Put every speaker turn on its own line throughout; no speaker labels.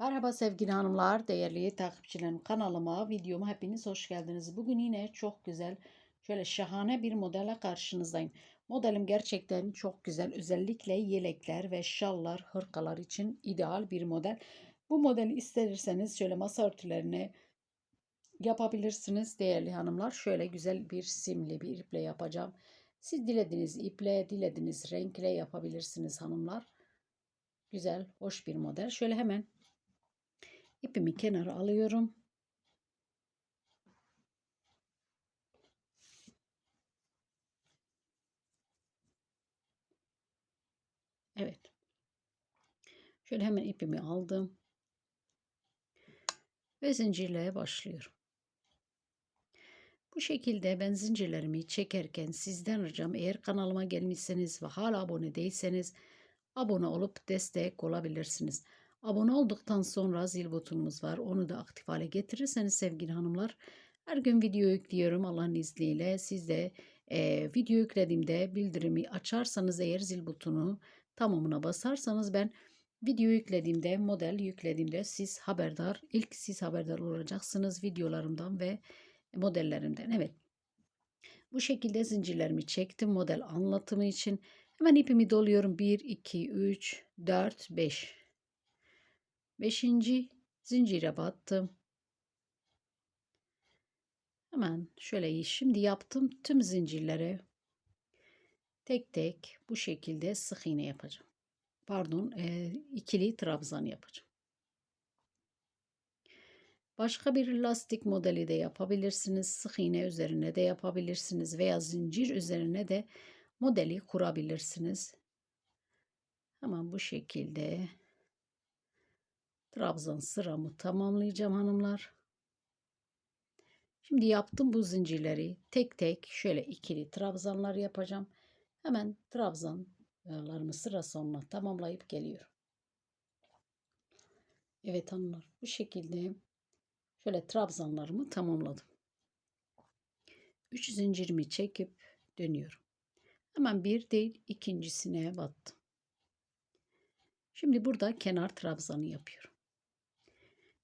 Merhaba sevgili hanımlar, değerli takipçilerim kanalıma, videoma hepiniz hoş geldiniz. Bugün yine çok güzel, şöyle şahane bir modelle karşınızdayım. Modelim gerçekten çok güzel. Özellikle yelekler ve şallar, hırkalar için ideal bir model. Bu modeli isterseniz şöyle masa örtülerine yapabilirsiniz değerli hanımlar. Şöyle güzel bir simli bir iple yapacağım. Siz dilediğiniz iple, dilediğiniz renkle yapabilirsiniz hanımlar. Güzel, hoş bir model. Şöyle hemen İpimi kenara alıyorum. Evet. Şöyle hemen ipimi aldım. Ve zincirleye başlıyorum. Bu şekilde ben zincirlerimi çekerken sizden ricam eğer kanalıma gelmişseniz ve hala abone değilseniz abone olup destek olabilirsiniz. Abone olduktan sonra zil butonumuz var. Onu da aktif hale getirirseniz sevgili hanımlar her gün video yüklüyorum Allah'ın izniyle. Siz de e, video yüklediğimde bildirimi açarsanız eğer zil butonu tamamına basarsanız ben video yüklediğimde model yüklediğimde siz haberdar ilk siz haberdar olacaksınız videolarımdan ve modellerimden. Evet. Bu şekilde zincirlerimi çektim model anlatımı için. Hemen ipimi doluyorum. 1, 2, 3, 4, 5. Beşinci zincire battım. Hemen şöyle şimdi yaptım tüm zincirlere tek tek bu şekilde sık iğne yapacağım. Pardon e, ikili trabzan yapacağım. Başka bir lastik modeli de yapabilirsiniz. Sık iğne üzerine de yapabilirsiniz veya zincir üzerine de modeli kurabilirsiniz. Hemen bu şekilde trabzan sıramı tamamlayacağım hanımlar. Şimdi yaptım bu zincirleri tek tek şöyle ikili trabzanlar yapacağım. Hemen trabzanlarımı sıra sonuna tamamlayıp geliyorum. Evet hanımlar bu şekilde şöyle trabzanlarımı tamamladım. 3 zincirimi çekip dönüyorum. Hemen bir değil ikincisine battım. Şimdi burada kenar trabzanı yapıyorum.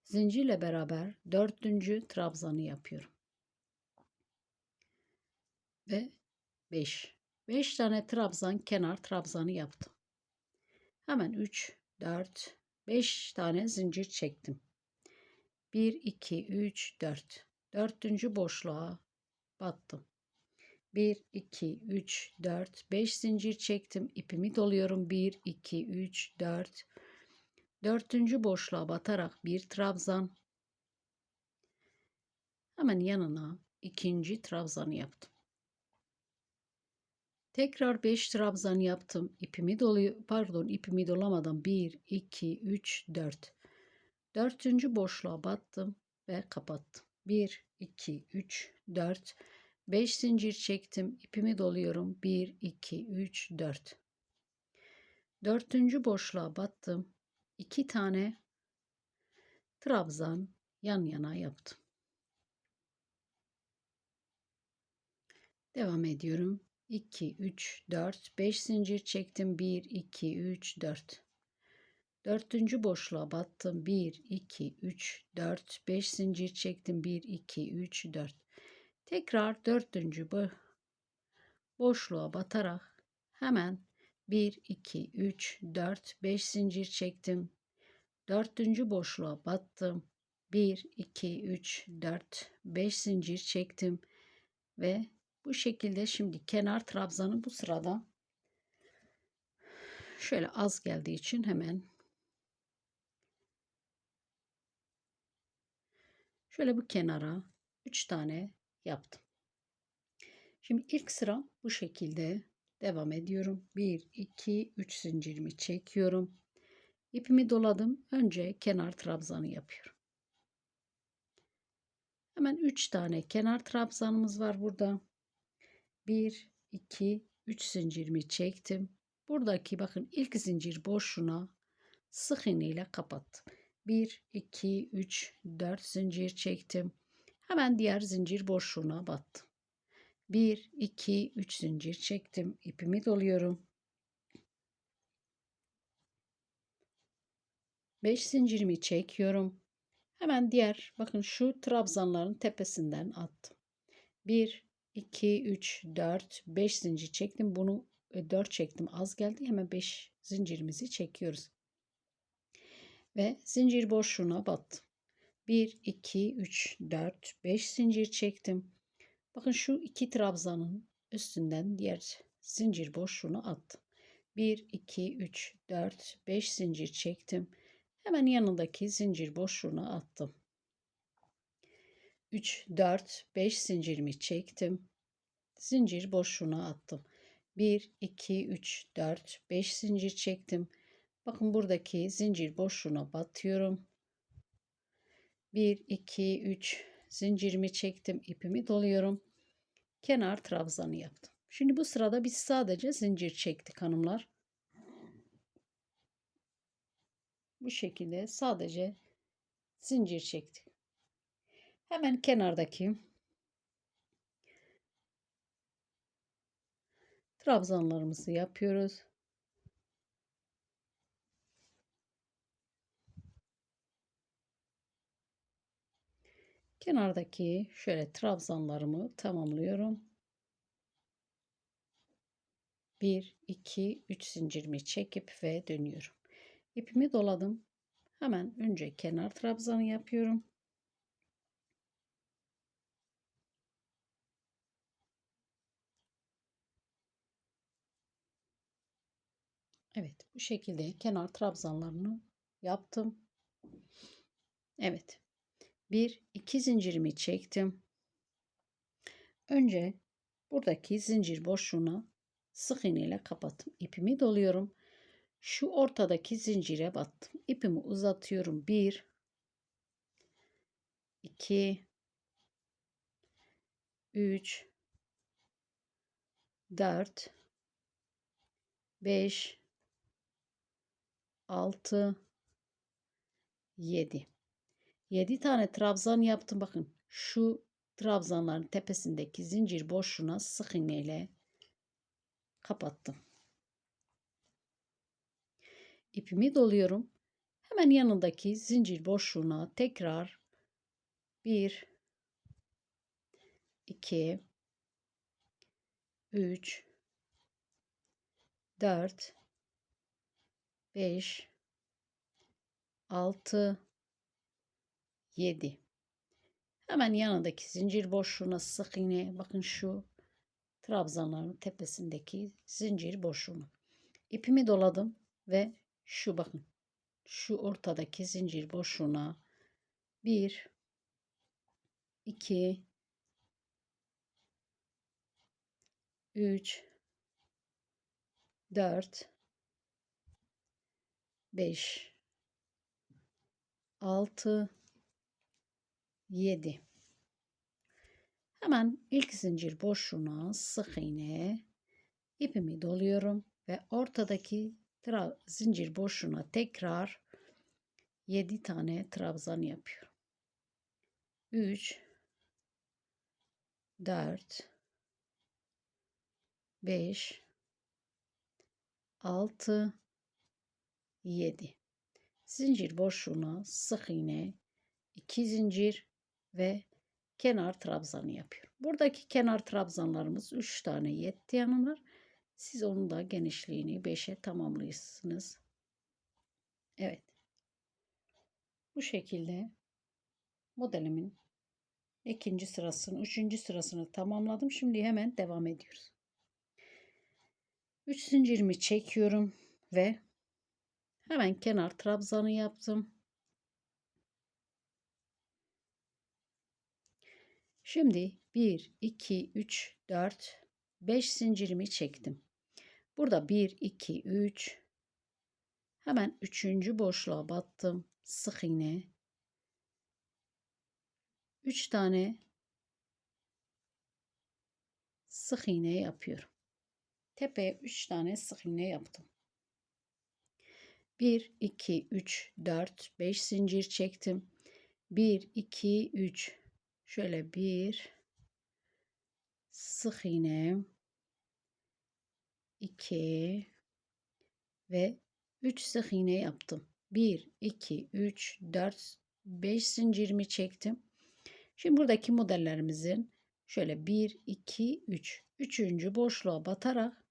Zincirle beraber dördüncü trabzanı yapıyorum. Ve 5. 5 tane trabzan kenar trabzanı yaptım. Hemen 3, 4, 5 tane zincir çektim. 1, 2, 3, 4. Dördüncü boşluğa battım. 1, 2, 3, 4, 5 zincir çektim. İpimi doluyorum. 1, 2, 3, 4, Dördüncü boşluğa batarak bir trabzan. Hemen yanına ikinci trabzanı yaptım. Tekrar 5 trabzan yaptım. İpimi doluyor, pardon ipimi dolamadan 1, 2, 3, 4. Dördüncü boşluğa battım ve kapattım. 1, 2, 3, 4. 5 zincir çektim. İpimi doluyorum. 1, 2, 3, 4. Dördüncü boşluğa battım iki tane trabzan yan yana yaptım. Devam ediyorum. 2, 3, 4, 5 zincir çektim. 1, 2, 3, 4. Dördüncü boşluğa battım. 1, 2, 3, 4, 5 zincir çektim. 1, 2, 3, 4. Tekrar dördüncü boşluğa batarak hemen 1, 2, 3, 4, 5 zincir çektim. Dördüncü boşluğa battım. 1, 2, 3, 4, 5 zincir çektim. Ve bu şekilde şimdi kenar trabzanı bu sırada şöyle az geldiği için hemen şöyle bu kenara 3 tane yaptım. Şimdi ilk sıra bu şekilde Devam ediyorum. 1, 2, 3 zincirimi çekiyorum. İpimi doladım. Önce kenar trabzanı yapıyorum. Hemen 3 tane kenar trabzanımız var burada. 1, 2, 3 zincirimi çektim. Buradaki bakın ilk zincir boşluğuna sık iğne ile kapattım. 1, 2, 3, 4 zincir çektim. Hemen diğer zincir boşluğuna battım. 1, 2, 3 zincir çektim. İpimi doluyorum. 5 zincirimi çekiyorum. Hemen diğer bakın şu trabzanların tepesinden attım. 1 2 3 4 5 zincir çektim. Bunu 4 çektim. Az geldi. Hemen 5 zincirimizi çekiyoruz. Ve zincir boşluğuna battım. 1 2 3 4 5 zincir çektim. Bakın şu iki trabzanın üstünden diğer zincir boşluğunu attım. 1 2 3 4 5 zincir çektim. Hemen yanındaki zincir boşluğuna attım. 3 4 5 zincirimi çektim. Zincir boşluğuna attım. 1 2 3 4 5 zincir çektim. Bakın buradaki zincir boşluğuna batıyorum. 1 2 3 zincirimi çektim, ipimi doluyorum. Kenar trabzanı yaptım. Şimdi bu sırada biz sadece zincir çektik hanımlar. Bu şekilde sadece zincir çektik. Hemen kenardaki trabzanlarımızı yapıyoruz. Kenardaki şöyle trabzanlarımı tamamlıyorum. 1 2 3 zincirimi çekip ve dönüyorum. İpimi doladım. Hemen önce kenar trabzanı yapıyorum. Evet, bu şekilde kenar trabzanlarını yaptım. Evet. Bir, iki zincirimi çektim. Önce buradaki zincir boşluğuna sık iğne ile kapattım. İpimi doluyorum. Şu ortadaki zincire battım. İpimi uzatıyorum. 1 2 3 4 5 6 7 7 tane trabzan yaptım. Bakın şu trabzanların tepesindeki zincir boşluğuna sık iğne ile kapattım. İpimi doluyorum. Hemen yanındaki zincir boşluğuna tekrar 1 2 3 4 5 6 7 Hemen yanındaki zincir boşluğuna sık iğne bakın şu trabzanların tepesindeki zincir boşluğunu. İpimi doladım ve şu bakın şu ortadaki zincir boşluğuna 1 2 3 4 5 6 7 Hemen ilk zincir boşluğuna sık iğne ipimi doluyorum ve ortadaki zincir boşluğuna tekrar 7 tane trabzan yapıyorum. 3 4 5 6 7 zincir boşluğuna sık iğne 2 zincir ve kenar trabzanı yapıyorum. Buradaki kenar trabzanlarımız 3 tane yetti yanlar. Siz onun da genişliğini 5'e tamamlıyorsunuz. Evet. Bu şekilde modelimin ikinci sırasını, üçüncü sırasını tamamladım. Şimdi hemen devam ediyoruz. 3 zincirimi çekiyorum ve hemen kenar trabzanı yaptım. Şimdi 1, 2, 3, 4, 5 zincirimi çektim. Burada 1, 2, 3. Hemen üçüncü boşluğa battım. Sık iğne. 3 tane sık iğne yapıyorum. Tepeye 3 tane sık iğne yaptım. 1, 2, 3, 4, 5 zincir çektim. 1, 2, 3. Şöyle bir sık iğne 2 ve 3 sık iğne yaptım. 1, 2, 3, 4, 5 zincirimi çektim. Şimdi buradaki modellerimizin şöyle 1, 2, 3. Üçüncü boşluğa batarak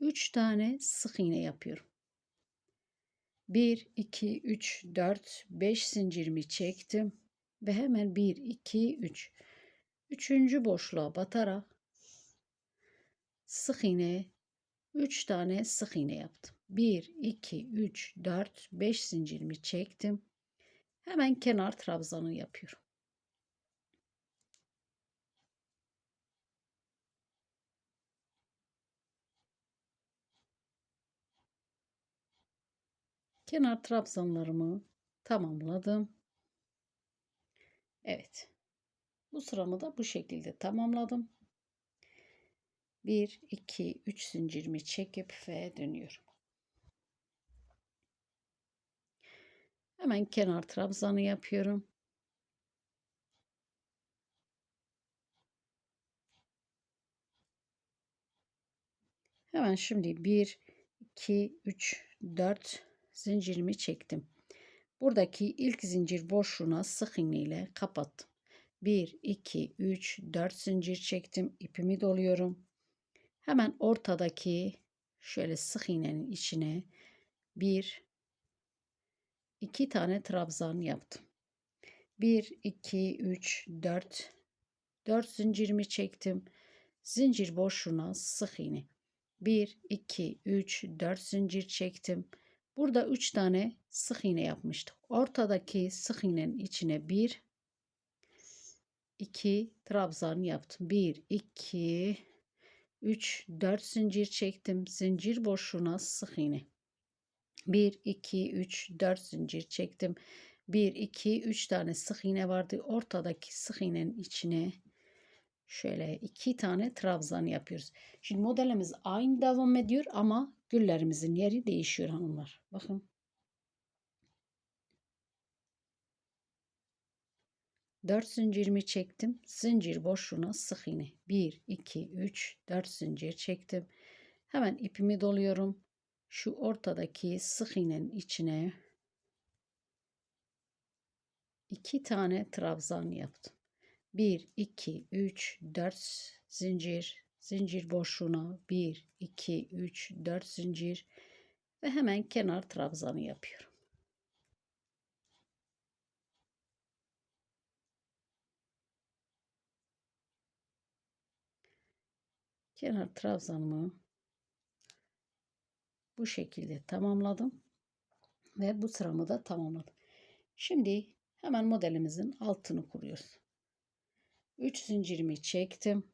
3 tane sık iğne yapıyorum. 1, 2, 3, 4, 5 zincirimi çektim. Ve hemen 1, 2, 3. Üçüncü boşluğa batarak sık iğne 3 tane sık iğne yaptım. 1, 2, 3, 4, 5 zincirimi çektim. Hemen kenar trabzanı yapıyorum. Kenar trabzanlarımı tamamladım. Evet. Bu sıramı da bu şekilde tamamladım. 1, 2, 3 zincirimi çekip ve dönüyorum. Hemen kenar trabzanı yapıyorum. Hemen şimdi 1, 2, 3, 4 zincirimi çektim. Buradaki ilk zincir boşluğuna sık iğne ile kapattım. 1, 2, 3, 4 zincir çektim. ipimi doluyorum. Hemen ortadaki şöyle sık iğnenin içine bir iki tane trabzan yaptım. 1 2 3 4 4 zincirimi çektim. Zincir boşluğuna sık iğne. 1 2 3 4 zincir çektim. Burada 3 tane sık iğne yapmıştık. Ortadaki sık iğnenin içine 1 2 trabzan yaptım. 1 2 3 4 zincir çektim. Zincir boşluğuna sık iğne. 1 2 3 4 zincir çektim. 1 2 3 tane sık iğne vardı. Ortadaki sık iğnenin içine şöyle iki tane trabzan yapıyoruz. Şimdi modelimiz aynı devam ediyor ama güllerimizin yeri değişiyor hanımlar. Bakın 4 zincirimi çektim. Zincir boşluğuna sık iğne. 1, 2, 3, 4 zincir çektim. Hemen ipimi doluyorum. Şu ortadaki sık iğnenin içine iki tane trabzan yaptım. 1, 2, 3, 4 zincir. Zincir boşluğuna 1, 2, 3, 4 zincir. Ve hemen kenar trabzanı yapıyorum. Kenar trabzanımı bu şekilde tamamladım ve bu sıramı da tamamladım. Şimdi hemen modelimizin altını kuruyoruz. 3 zincirimi çektim.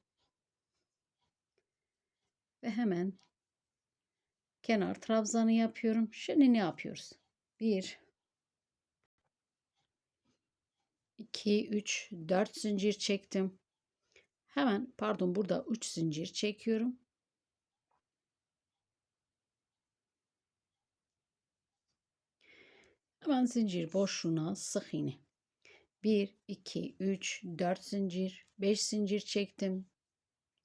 Ve hemen kenar trabzanı yapıyorum. Şimdi ne yapıyoruz? 1 2 3 4 zincir çektim. Hemen pardon burada 3 zincir çekiyorum. Hemen zincir boşluğuna sık iğne. 1 2 3 4 zincir, 5 zincir çektim.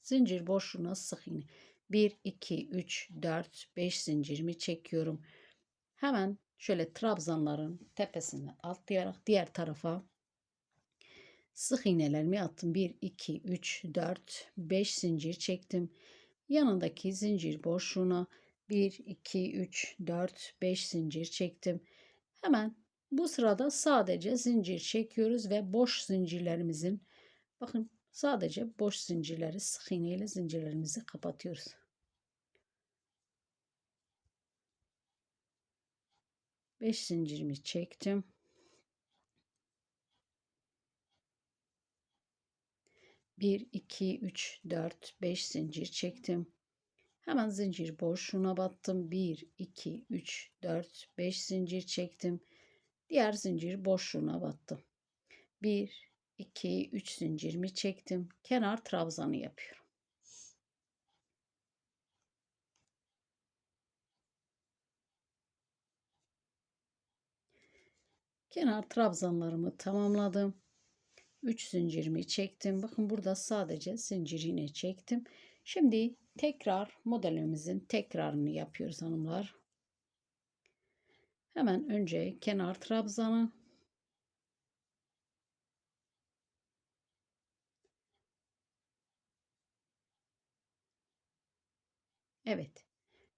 Zincir boşluğuna sık iğne. 1 2 3 4 5 zincirimi çekiyorum. Hemen şöyle trabzanların tepesinden atlayarak diğer tarafa Sık iğnelerimi attım. 1, 2, 3, 4, 5 zincir çektim. Yanındaki zincir boşluğuna 1, 2, 3, 4, 5 zincir çektim. Hemen bu sırada sadece zincir çekiyoruz ve boş zincirlerimizin bakın sadece boş zincirleri sık iğne ile zincirlerimizi kapatıyoruz. Beş zincirimi çektim. 1, 2, 3, 4, 5 zincir çektim. Hemen zincir boşluğuna battım. 1, 2, 3, 4, 5 zincir çektim. Diğer zincir boşluğuna battım. 1, 2, 3 zincirimi çektim. Kenar trabzanı yapıyorum. Kenar trabzanlarımı tamamladım. 3 zincirimi çektim. Bakın burada sadece zincir yine çektim. Şimdi tekrar modelimizin tekrarını yapıyoruz hanımlar. Hemen önce kenar trabzanı Evet.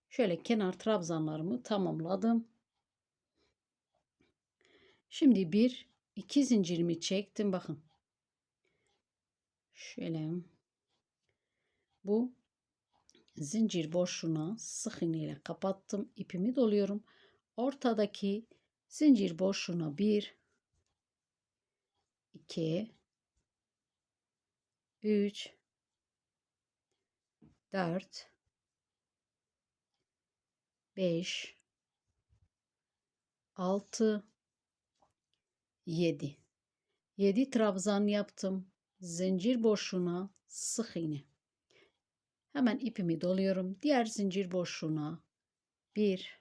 Şöyle kenar trabzanlarımı tamamladım. Şimdi bir iki zincirimi çektim bakın. Şöyle bu zincir boşluğuna sık iğne ile kapattım. ipimi doluyorum. Ortadaki zincir boşluğuna 1 2 3 4 5 6 7 7 trabzan yaptım. Zincir boşluğuna sık iğne. Hemen ipimi doluyorum. Diğer zincir boşluğuna 1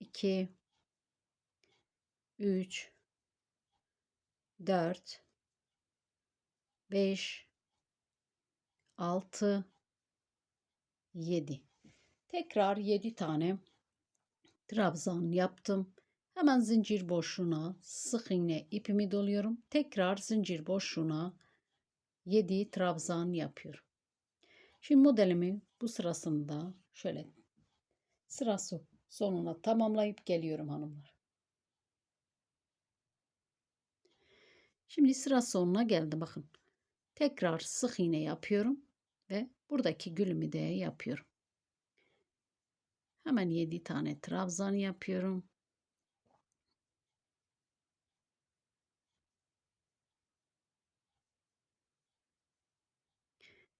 2 3 4 5 6 7 tekrar 7 tane trabzan yaptım. Hemen zincir boşluğuna sık iğne ipimi doluyorum. Tekrar zincir boşluğuna 7 trabzan yapıyorum. Şimdi modelimi bu sırasında şöyle sırası sonuna tamamlayıp geliyorum hanımlar. Şimdi sıra sonuna geldi bakın. Tekrar sık iğne yapıyorum ve buradaki gülümü de yapıyorum. Hemen 7 tane trabzan yapıyorum.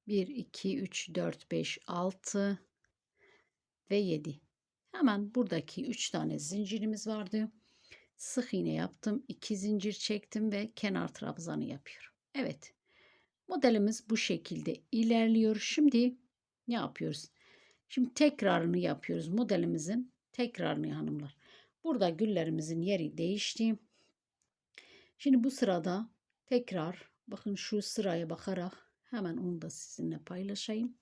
Bir, iki, üç, dört, beş, altı ve yedi. Hemen buradaki 3 tane zincirimiz vardı. Sık iğne yaptım. 2 zincir çektim ve kenar trabzanı yapıyorum. Evet. Modelimiz bu şekilde ilerliyor. Şimdi ne yapıyoruz? Şimdi tekrarını yapıyoruz. Modelimizin tekrarını hanımlar. Burada güllerimizin yeri değişti. Şimdi bu sırada tekrar bakın şu sıraya bakarak hemen onu da sizinle paylaşayım.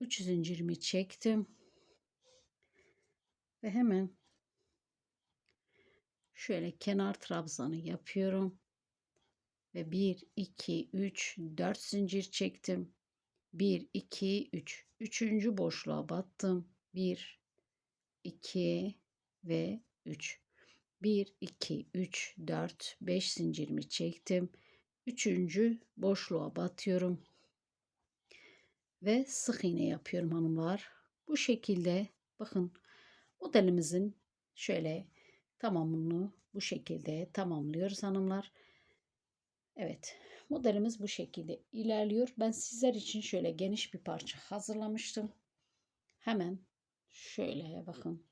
3 zincirimi çektim. Ve hemen şöyle kenar trabzanı yapıyorum. Ve 1 2 3 4 zincir çektim. 1 2 3 üçüncü boşluğa battım. 1 2 ve 3 1 2 3 4 5 zincirimi çektim. Üçüncü boşluğa batıyorum ve sık iğne yapıyorum hanımlar. Bu şekilde bakın modelimizin şöyle tamamını bu şekilde tamamlıyoruz hanımlar. Evet modelimiz bu şekilde ilerliyor. Ben sizler için şöyle geniş bir parça hazırlamıştım. Hemen şöyle bakın.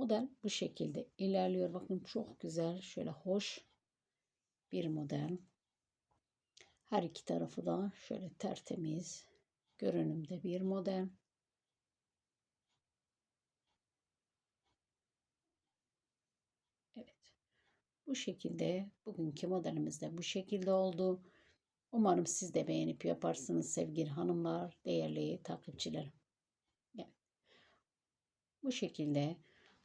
Model bu şekilde ilerliyor. Bakın çok güzel şöyle hoş bir model. Her iki tarafı da şöyle tertemiz görünümde bir model. Evet. Bu şekilde bugünkü modelimiz de bu şekilde oldu. Umarım siz de beğenip yaparsınız sevgili hanımlar, değerli takipçilerim. Evet. Bu şekilde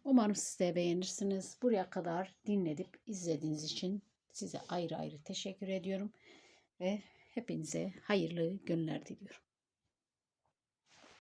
umarım siz de beğenirsiniz. Buraya kadar dinledip izlediğiniz için Size ayrı ayrı teşekkür ediyorum ve hepinize hayırlı günler diliyorum.